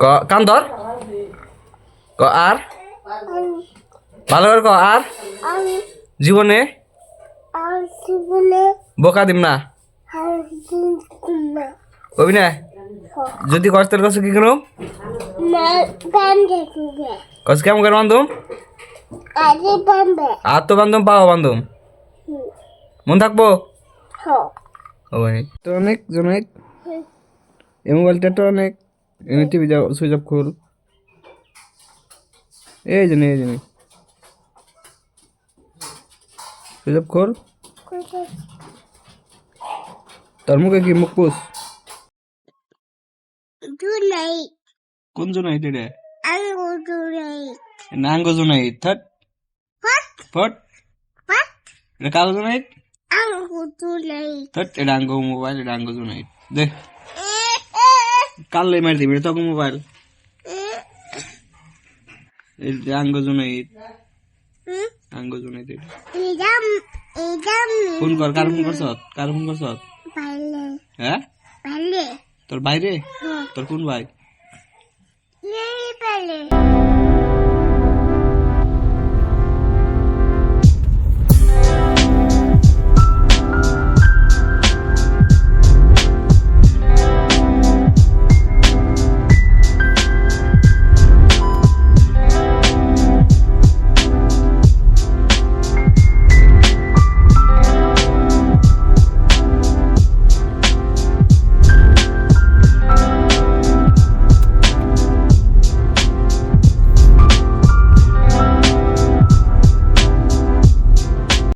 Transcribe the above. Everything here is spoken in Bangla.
ক কান ধর ক আর? ভালো করে ক আর? জীবনে? বোকা দিম না। কবি না যদি কস তোর কাছে কি করুম কস কেমন করে বান্ধুম আরে তো বান্ধুম পাও বান্ধুম মন থাকব? হ ও ভাই তো অনেক জনক। এই মোবাইলটা তো অনেক। এমনি টিভি যাও সুইচ অফ খুল এই জন্য এই জন্য সুইচ অফ খোল তোর মুখে কি মুখ পুষ? কোন জোনাইট এটা নাঙ্গ জোনাইট থাট? ফট? এটা কালো জোনাইট থাট এটা আঙ্গ মোবাইল এটা আঙ্গ জোনাইট দে। কালে মার দিবি তখন মোবাইল। আঙ্গ জোনাইট আঙ্গ ইদাম ফোন কর কার ফোন করছ? কার ফোন করছ? হ্যাঁ? তোর বাইরে? হ্যাঁ। তোর কোন ভাই?